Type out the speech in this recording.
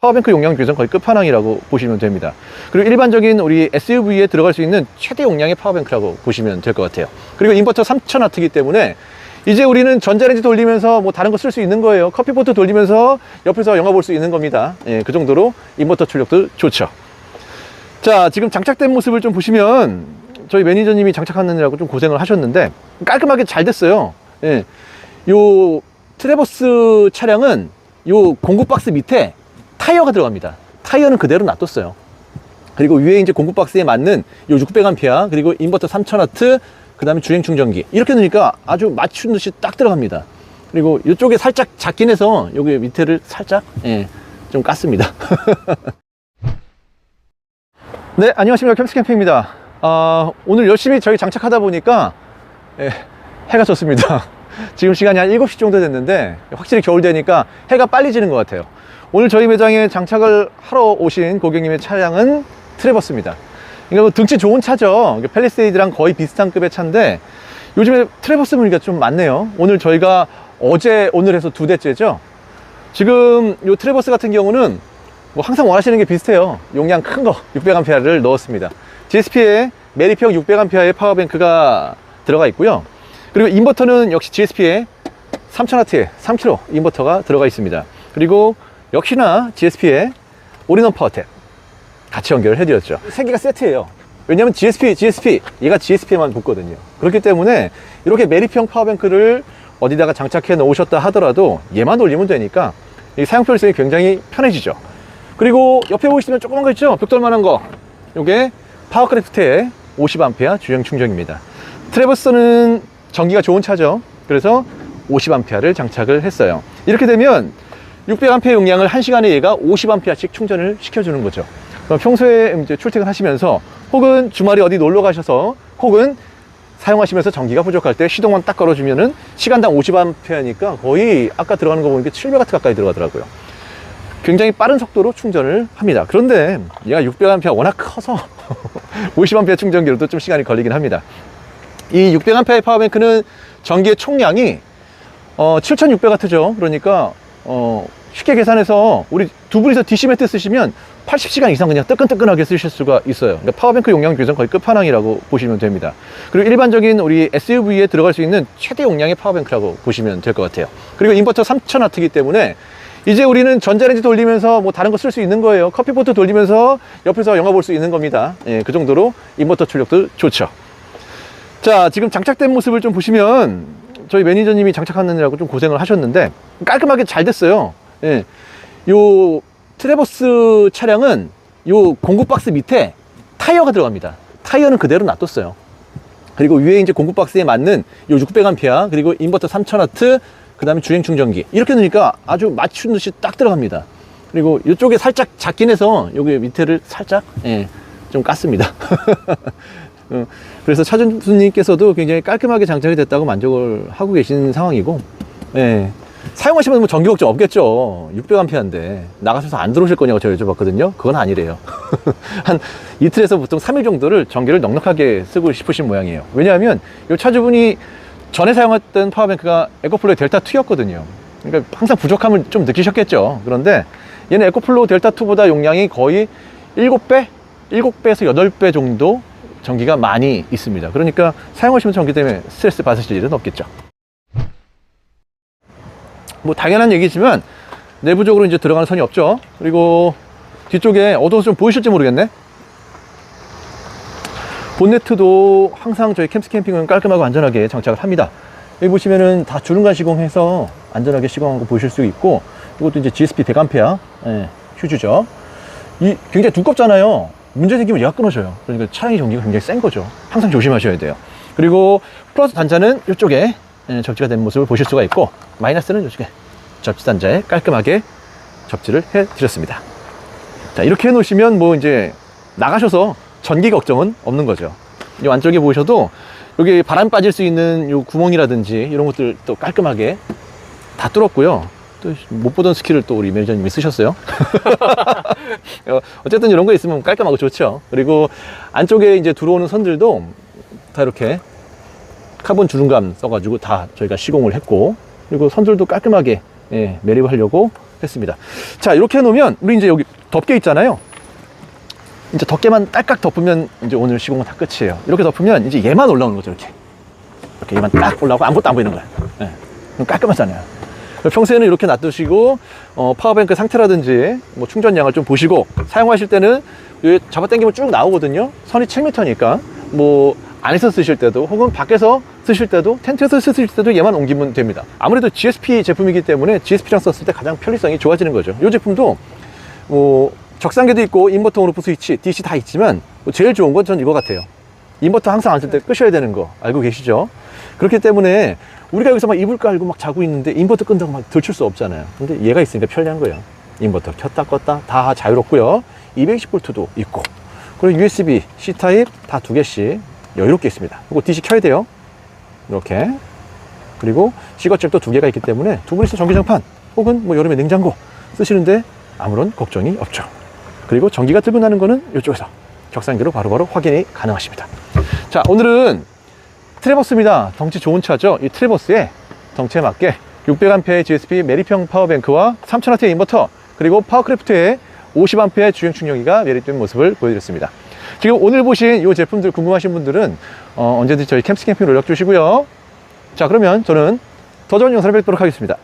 파워뱅크 용량 비교선 거의 끝판왕이라고 보시면 됩니다. 그리고 일반적인 우리 SUV에 들어갈 수 있는 최대 용량의 파워뱅크라고 보시면 될 것 같아요. 그리고 인버터 3000W이기 때문에 이제 우리는 전자레인지 돌리면서 뭐 다른 거 쓸 수 있는 거예요. 커피포트 돌리면서 옆에서 영화 볼 수 있는 겁니다. 예, 그 정도로 인버터 출력도 좋죠. 자, 지금 장착된 모습을 좀 보시면 저희 매니저님이 장착하느라고 좀 고생을 하셨는데 깔끔하게 잘 됐어요. 예. 요 트레버스 차량은 요 공구 박스 밑에 타이어가 들어갑니다. 타이어는 그대로 놔뒀어요. 그리고 위에 이제 공구 박스에 맞는 요 600A 그리고 인버터 3000W 그다음에 주행 충전기 이렇게 넣으니까 아주 맞춘 듯이 딱 들어갑니다. 그리고 이쪽에 살짝 작긴 해서 여기 밑에를 살짝 예, 좀 깠습니다. 네, 안녕하십니까. 캠스 캠핑입니다. 아, 오늘 열심히 저희 장착하다 보니까 예, 해가 졌습니다. 지금 시간이 한 7시 정도 됐는데 확실히 겨울 되니까 해가 빨리 지는 것 같아요. 오늘 저희 매장에 장착을 하러 오신 고객님의 차량은 트레버스입니다. 이거 뭐 등치 좋은 차죠. 팰리세이드랑 거의 비슷한 급의 차인데 요즘에 트레버스 문의가 좀 많네요. 오늘 저희가 어제 오늘 해서 두 대째죠. 지금 이 트레버스 같은 경우는 뭐 항상 원하시는 게 비슷해요. 용량 큰 거 600A를 넣었습니다. GSP에 메리평 600A의 파워뱅크가 들어가 있고요. 그리고 인버터는 역시 GSP에 3000W의 3kg 인버터가 들어가 있습니다. 그리고 역시나 GSP에 올인원 파워텍 같이 연결을 해드렸죠. 세 개가 세트예요. 왜냐하면 GSP, GSP, 얘가 GSP에만 붙거든요. 그렇기 때문에 이렇게 메리평 파워뱅크를 어디다가 장착해 놓으셨다 하더라도 얘만 올리면 되니까 이 사용 편의성이 굉장히 편해지죠. 그리고 옆에 보시면 조그만 거 있죠? 벽돌만한 거. 요게 파워크래프트의 50A 주행 충전입니다. 트래버스는 전기가 좋은 차죠. 그래서 50A를 장착을 했어요. 이렇게 되면 600A 용량을 1시간에 얘가 50A씩 충전을 시켜주는 거죠. 평소에 이제 출퇴근하시면서 혹은 주말에 어디 놀러 가셔서 혹은 사용하시면서 전기가 부족할 때 시동만 딱 걸어주면은 시간당 50A니까 거의 아까 들어가는 거 보니까 700W 가까이 들어가더라고요. 굉장히 빠른 속도로 충전을 합니다. 그런데 얘가 600A 워낙 커서 50A 충전기로도 좀 시간이 걸리긴 합니다. 이 600A의 파워뱅크는 전기의 총량이 어, 7600W죠. 그러니까 어, 쉽게 계산해서 우리 두 분이서 DC 매트 쓰시면 80시간 이상 그냥 뜨끈뜨끈하게 쓰실 수가 있어요. 그러니까 파워뱅크 용량 비교선 거의 끝판왕이라고 보시면 됩니다. 그리고 일반적인 우리 SUV에 들어갈 수 있는 최대 용량의 파워뱅크라고 보시면 될 것 같아요. 그리고 인버터 3000W이기 때문에 이제 우리는 전자레인지 돌리면서 뭐 다른 거 쓸 수 있는 거예요. 커피포트 돌리면서 옆에서 영화 볼 수 있는 겁니다. 예, 그 정도로 인버터 출력도 좋죠. 자, 지금 장착된 모습을 좀 보시면 저희 매니저님이 장착하느라고 좀 고생을 하셨는데 깔끔하게 잘 됐어요. 예. 요 트레버스 차량은 요 공구 박스 밑에 타이어가 들어갑니다. 타이어는 그대로 놔뒀어요. 그리고 위에 이제 공구 박스에 맞는 요 600A 그리고 인버터 3000W 그 다음에 주행 충전기 이렇게 넣으니까 아주 맞춘 듯이 딱 들어갑니다. 그리고 이쪽에 살짝 작긴 해서 여기 밑에를 살짝 예, 좀 깠습니다. 어, 그래서 차주님께서도 굉장히 깔끔하게 장착이 됐다고 만족을 하고 계신 상황이고 예, 사용하시면 뭐 전기 걱정 없겠죠 600A인데 나가셔서 안 들어오실 거냐고 제가 여쭤봤거든요 그건 아니래요 한 이틀에서 보통 3일 정도를 전기를 넉넉하게 쓰고 싶으신 모양이에요 왜냐하면 이 차주분이 전에 사용했던 파워뱅크가 에코플로의 델타 2였거든요 그러니까 항상 부족함을 좀 느끼셨겠죠 그런데 얘는 에코플로 델타 2보다 용량이 거의 7배? 7배에서 8배 정도 전기가 많이 있습니다. 그러니까 사용하시면 전기 때문에 스트레스 받으실 일은 없겠죠. 뭐 당연한 얘기지만 내부적으로 이제 들어가는 선이 없죠. 그리고 뒤쪽에 어두워서 좀 보이실지 모르겠네. 본네트도 항상 저희 캠스 캠핑은 깔끔하고 안전하게 장착을 합니다. 여기 보시면은 다 주름간 시공해서 안전하게 시공한 거 보실 수 있고 이것도 이제 GSP 100A 예, 휴즈죠. 이 굉장히 두껍잖아요. 문제 생기면 얘가 끊어져요. 그러니까 차량의 전기가 굉장히 센 거죠. 항상 조심하셔야 돼요. 그리고 플러스 단자는 이쪽에 예, 접지가 된 모습을 보실 수가 있고 마이너스는 이쪽에 접지 단자에 깔끔하게 접지를 해 드렸습니다. 자, 이렇게 해 놓으시면 뭐 이제 나가셔서 전기 걱정은 없는 거죠. 이 안쪽에 보셔도 여기 바람 빠질 수 있는 요 구멍이라든지 이런 것들 또 깔끔하게 다 뚫었고요. 또 못 보던 스킬을 또 우리 매니저님이 쓰셨어요. 어, 어쨌든 이런 거 있으면 깔끔하고 좋죠. 그리고 안쪽에 이제 들어오는 선들도 다 이렇게 카본 주름감 써가지고 다 저희가 시공을 했고 그리고 선들도 깔끔하게 예, 매립하려고 했습니다. 자, 이렇게 해놓으면 우리 이제 여기 덮개 있잖아요. 이제 덮개만 딸깍 덮으면 이제 오늘 시공은 다 끝이에요. 이렇게 덮으면 이제 얘만 올라오는 거죠, 이렇게. 이렇게 얘만 딱 올라오고 아무것도 안 보이는 거야. 예. 그럼 깔끔하잖아요. 평소에는 이렇게 놔두시고 어, 파워뱅크 상태라든지 뭐 충전량을 좀 보시고 사용하실 때는 잡아당기면 쭉 나오거든요. 선이 7m니까 뭐 안에서 쓰실 때도 혹은 밖에서 쓰실 때도 텐트에서 쓰실 때도 얘만 옮기면 됩니다. 아무래도 GSP 제품이기 때문에 GSP랑 썼을 때 가장 편리성이 좋아지는 거죠. 이 제품도 뭐 적상계도 있고 인버터 온오프 스위치, DC 다 있지만 뭐 제일 좋은 건 전 이거 같아요. 인버터 항상 안 쓸 때 끄셔야 되는 거 알고 계시죠? 그렇기 때문에 우리가 여기서 막 이불 깔고 막 자고 있는데 인버터 끈다고 막 들출 수 없잖아요. 근데 얘가 있으니까 편리한 거예요. 인버터 켰다 껐다 다 자유롭고요. 220V도 있고 그리고 USB C 타입 다 두 개씩 여유롭게 있습니다. 그리고 DC 켜야 돼요. 이렇게 그리고 시거잭도 두 개가 있기 때문에 두 분이서 전기장판 혹은 뭐 여름에 냉장고 쓰시는데 아무런 걱정이 없죠. 그리고 전기가 들고 나는 거는 이쪽에서 격상기로 바로바로 확인이 가능하십니다. 자, 오늘은 트레버스입니다. 덩치 좋은 차죠. 이 트레버스에 덩치에 맞게 600A GSP 메리평 파워뱅크와 3000W 인버터 그리고 파워크래프트의 50A 주행 충전기가 매립된 모습을 보여드렸습니다. 지금 오늘 보신 이 제품들 궁금하신 분들은 어, 언제든지 저희 캠스 캠핑 연락 주시고요. 자, 그러면 저는 더 좋은 영상을 뵙도록 하겠습니다.